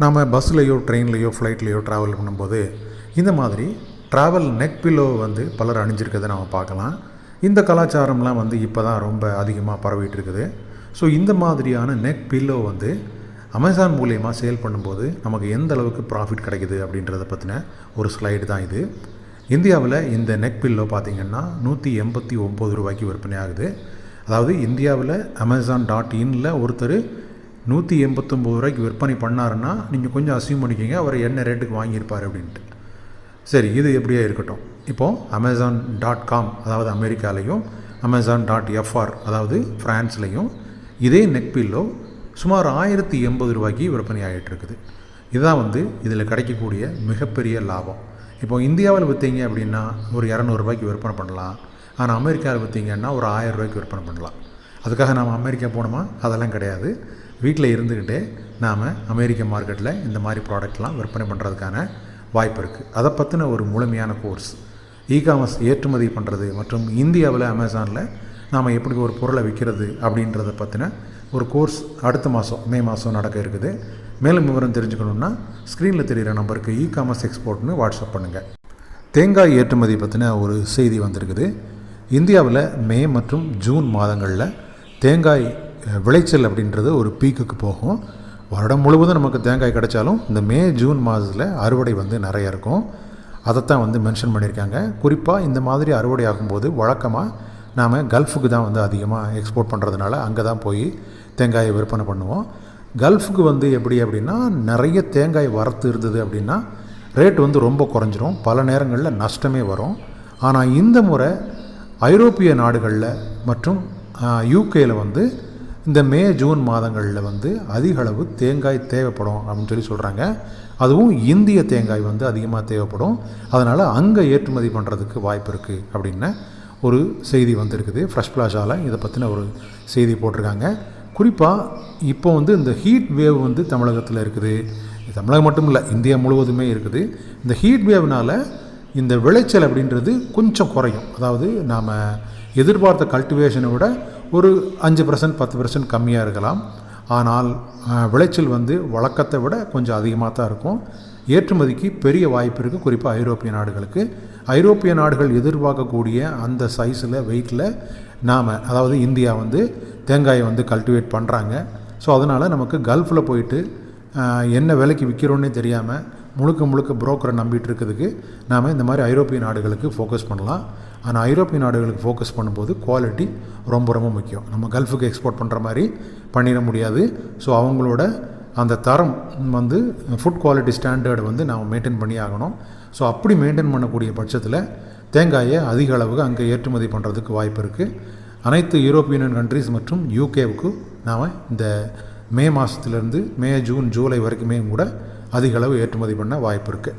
நாம் பஸ்லேயோ ட்ரெயின்லேயோ ஃப்ளைட்லேயோ ட்ராவல் பண்ணும்போது இந்த மாதிரி ட்ராவல் நெக் பில்லோ வந்து பலர் அணிஞ்சிருக்கிறத நம்ம பார்க்கலாம். இந்த கலாச்சாரம்லாம் வந்து இப்போ தான் ரொம்ப அதிகமாக பரவிட்டு இருக்குது ஸோ இந்த மாதிரியான நெக் பில்லோ வந்து அமேசான் மூலியமாக சேல் பண்ணும்போது நமக்கு எந்த அளவுக்கு ப்ராஃபிட் கிடைக்குது அப்படின்றத பற்றின ஒரு ஸ்லைடு தான் இது. இந்தியாவில் இந்த நெக் பில்லோ பார்த்திங்கன்னா நூற்றி எண்பத்தி ஒம்பது ரூபாய்க்கு விற்பனை ஆகுது. அதாவது இந்தியாவில் அமேசான் டாட் இனில் ஒருத்தர் நூற்றி எண்பத்தொம்போது ரூபாய்க்கு விற்பனை பண்ணாருன்னா நீங்கள் கொஞ்சம் அசியூம் பண்ணிக்கிங்க அவர் என்ன ரேட்டுக்கு வாங்கியிருப்பார் அப்படின்ட்டு. சரி இது எப்படியே இருக்கட்டும். இப்போது அமேசான் டாட் காம் அதாவது அமெரிக்காலையும் அமேசான் டாட் எஃப்ஆர் அதாவது ஃப்ரான்ஸ்லேயும் இதே நெக் பில்லோ சுமார் ஆயிரத்தி எண்பது ரூபாய்க்கு விற்பனை ஆகிட்டு இருக்குது இதுதான் வந்து இதில் கிடைக்கக்கூடிய மிகப்பெரிய லாபம். இப்போ இந்தியாவில் விற்றீங்க அப்படின்னா ஒரு இரநூறுபாய்க்கு விற்பனை பண்ணலாம். ஆனால் அமெரிக்காவில் விற்றீங்கன்னா ஒரு ஆயிரம் ரூபாய்க்கு விற்பனை பண்ணலாம். அதுக்காக நாம் அமெரிக்கா போனோமா அதெல்லாம் கிடையாது. வீட்டில் இருந்துக்கிட்டே நாம் அமெரிக்க மார்க்கெட்டில் இந்த மாதிரி ப்ராடக்ட்லாம் விற்பனை பண்ணுறதுக்கான வாய்ப்பு இருக்குது அதை பற்றின ஒரு முழுமையான கோர்ஸ் இ காமர்ஸ் ஏற்றுமதி பண்ணுறது மற்றும் இந்தியாவில் அமேசானில் நாம் எப்படி ஒரு பொருளை விற்கிறது அப்படின்றத பற்றின ஒரு கோர்ஸ் அடுத்த மாதம் மே மாதம் நடக்க இருக்குது. மேலும் விவரம் தெரிஞ்சுக்கணுன்னா ஸ்க்ரீனில் தெரிகிற நம்பருக்கு இ காமர்ஸ் எக்ஸ்போர்ட்னு வாட்ஸ்அப் பண்ணுங்கள் தேங்காய் ஏற்றுமதி பற்றின ஒரு செய்தி வந்திருக்குது. இந்தியாவில் மே மற்றும் ஜூன் மாதங்களில் தேங்காய் விளைச்சல் அப்படின்றது ஒரு பீக்குக்கு போகும். வருடம் முழுவதும் நமக்கு தேங்காய் கிடைச்சாலும் இந்த மே ஜூன் மாதத்தில் அறுவடை வந்து நிறைய இருக்கும். அதைத்தான் வந்து மென்ஷன் பண்ணியிருக்காங்க. குறிப்பாக இந்த மாதிரி அறுவடை ஆகும்போது வழக்கமாக நாம் கல்ஃபுக்கு தான் வந்து அதிகமாக எக்ஸ்போர்ட் பண்ணுறதுனால அங்கே தான் போய் தேங்காயை விற்பனை பண்ணுவோம். கல்ஃபுக்கு வந்து எப்படி அப்படின்னா நிறைய தேங்காய் வரத்து இருந்தது அப்படின்னா ரேட் வந்து ரொம்ப குறைஞ்சிரும். பல நேரங்களில் நஷ்டமே வரும். ஆனால் இந்த முறை ஐரோப்பிய நாடுகளில் மற்றும் யூகேயில் வந்து இந்த மே ஜூன் மாதங்களில் வந்து அதிக அளவு தேங்காய் தேவைப்படும் அப்படின்னு சொல்லி சொல்கிறாங்க அதுவும் இந்திய தேங்காய் வந்து அதிகமாக தேவைப்படும். அதனால் அங்கே ஏற்றுமதி பண்ணுறதுக்கு வாய்ப்பு இருக்குது அப்படின்னு ஒரு செய்தி வந்திருக்குது. ஃப்ரெஷ் பிளாஷாவில் இதை பற்றின ஒரு செய்தி போட்டிருக்காங்க. குறிப்பாக இப்போ வந்து இந்த ஹீட் வேவ் வந்து தமிழகத்தில் இருக்குது. தமிழகம் மட்டும் இல்லை இந்தியா முழுவதுமே இருக்குது. இந்த ஹீட் வேவ்னால் இந்த விளைச்சல் அப்படின்றது கொஞ்சம் குறையும். அதாவது நாம் எதிர்பார்த்த கல்டிவேஷனை விட ஒரு அஞ்சு பர்சன்ட் பத்து பர்சன்ட் கம்மியாக இருக்கலாம். ஆனால் விளைச்சல் வந்து வழக்கத்தை விட கொஞ்சம் அதிகமாக தான் இருக்கும். ஏற்றுமதிக்கு பெரிய வாய்ப்பு இருக்குது குறிப்பாக ஐரோப்பிய நாடுகளுக்கு. ஐரோப்பிய நாடுகள் எதிர்பார்க்கக்கூடிய அந்த சைஸில் வெயிட்டில் நாம் அதாவது இந்தியா வந்து தேங்காயை வந்து கல்டிவேட் பண்ணுறாங்க ஸோ அதனால் நமக்கு கல்ஃபில் போயிட்டு என்ன விலைக்கு விற்கிறோன்னே தெரியாமல் முழுக்க முழுக்க புரோக்கரை நம்பிட்டு இருக்கிறதுக்கு நாம் இந்த மாதிரி ஐரோப்பிய நாடுகளுக்கு ஃபோக்கஸ் பண்ணலாம். ஆனால் ஐரோப்பிய நாடுகளுக்கு ஃபோக்கஸ் பண்ணும்போது குவாலிட்டி ரொம்ப ரொம்ப முக்கியம். நம்ம கல்ஃபுக்கு எக்ஸ்போர்ட் பண்ணுற மாதிரி பண்ணிட முடியாது. ஸோ அவங்களோட அந்த தரம் வந்து ஃபுட் குவாலிட்டி ஸ்டாண்டர்டு வந்து நாம் மெயின்டைன் பண்ணி ஆகணும். ஸோ அப்படி மெயின்டைன் பண்ணக்கூடிய பட்சத்தில் தேங்காயை அதிக அளவுக்கு அங்கே ஏற்றுமதி பண்ணுறதுக்கு வாய்ப்பு இருக்குது அனைத்து யூரோப்பியன் கண்ட்ரிஸ் மற்றும் யூகேவுக்கு நாம் இந்த மே மாதத்துலேருந்து மே ஜூன் ஜூலை வரைக்குமே கூட அதிக அளவு ஏற்றுமதி பண்ண வாய்ப்பு இருக்குது